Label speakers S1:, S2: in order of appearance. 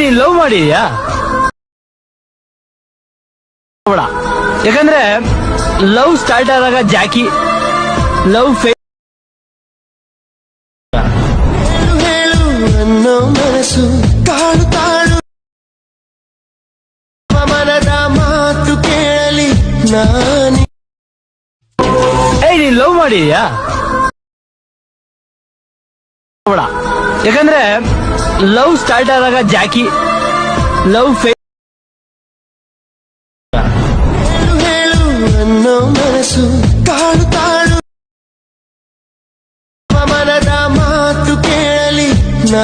S1: ನೀನ್ ಲವ್ ಮಾಡಿದ್ಯಾ? ಯಾಕಂದ್ರೆ ಲವ್ ಸ್ಟಾರ್ಟ್ ಆದಾಗ ಜಾಕಿ, ಲವ್ ಫೇ
S2: ಮನಸ್ಸು ತಾಳು ಮನದ ಮಾತು ಕೇಳಲಿ ನಾನಿ
S1: ಏಯ್ ನೀನ್ ಲವ್ ಮಾಡಿದ್ಯಾ? ಬೇಡ ಯಾಕಂದ್ರೆ ಲವ್ ಸ್ಟಾರ್ಟ್ ಆದಾಗ ಜಾಕಿ ಲವ್ ಫೇ
S2: ಮನಸ್ಸು ತಾಳು ಮನದ ಮಾತು ಕೇಳಲಿ ನಾ